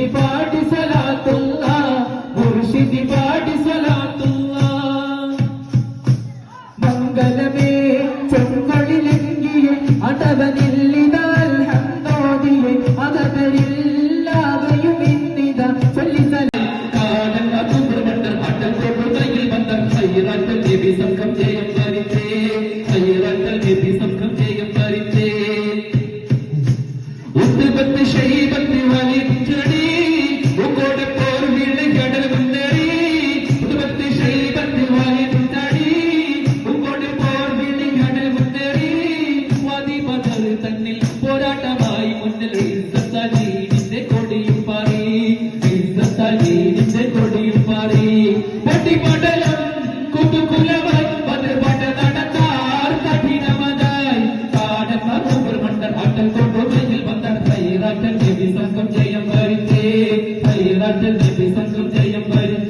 മുർഷിദി പാടി സലാത്തുള്ള മുർഷിദി പാടി സലാത്തുള്ള. മംഗലമേ ചൊങ്കളിലെങ്കിയെ അടവനില്ലിതാൽ ഹന്തോതിയെ അകതരില്ലാവയും ഇന്നിത ചൊല്ലി കാതൻ അതുകൊണ്ട് അട്ടൽ പ്രഭുതയിൽ ബന്ധം സയ്യറാറ്റൽ നബി സംഘം ചെയ്യാൻ പാലിച്ചേ സയ്യറാറ്റൽ നബി സംഘം ചെയ്യാൻ പാലിച്ചേ ഉത്തരത്തെ ശൈവൻ തന്നിൽ പോരാട്ടമായി മുന്നിൽ ഇസ്തത്താജീനിന്റെ കൊടിയും പാറി. ഇസ്തത്താജീനിന്റെ കൊടിയും പാറി. പട്ടിമണ്ഡലം കുതുകുലവൻ പതിർപാട്ട നടത്താർ കഠിനമതായി. പാടന്മാർ സൂപ്പർമണ്ഡൽ ആട്ടം കൊണ്ടുമയിൽ വന്നാൽ തൈറാട്ടൻ ജെബി സംഘം ജയം വരുത്തേ തൈറാട്ടൻ ജെബി ജയം വരുത്തേ